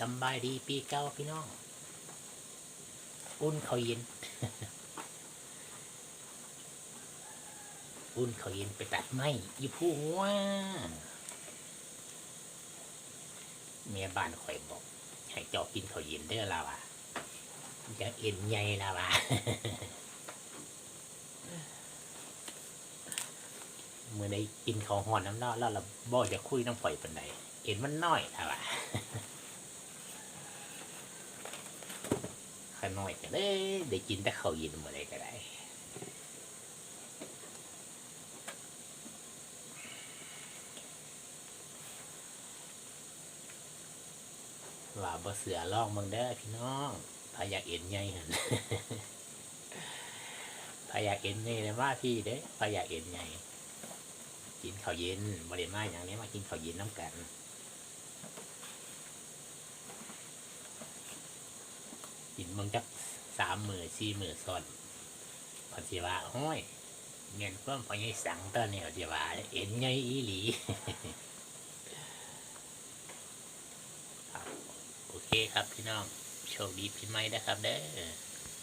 สบายดีปีเก้าพี่น้อง อุ่นเขาเย็น อุ่นเขาเย็นไปตัดไม้อยู่ผู้ว่าเมียบ้านข่อยบอก ให้เจากินเขาเย็นเด้อเราอะจะเอ็นใหญ่เราอะเมื่อได้กินของหอนน้ำเนาะแล้วเราบ่จะคุยน้ำข่อยเป็นไดเอ็นมันน้อยเราอะ ข้าน้อยก็ได้ได้กินแต่ข้าวเย็นมาได้ก็ได้ว่าบ่เสือลองมืองเด้อพี่น้องพาอยากเอ็นใหญ่หั่นพาอยากเอ็นใหญ่เลยว่าพี่เด้พาอยากเอ็นใหญ่กินข้าวเย็นบริเวณมาอย่างนี้มากินข้าวเย็นน้ำกัน กินมึงจักสามมือสี่มือซ้อนพอสิว่าห้อยเงินเพิ่มพอยังสั่งตอนนี้พอสิว่าเอ็นไงอีหลีโอเคครับพี่น้องโชคดีพี่ไม้นะครับเด้อ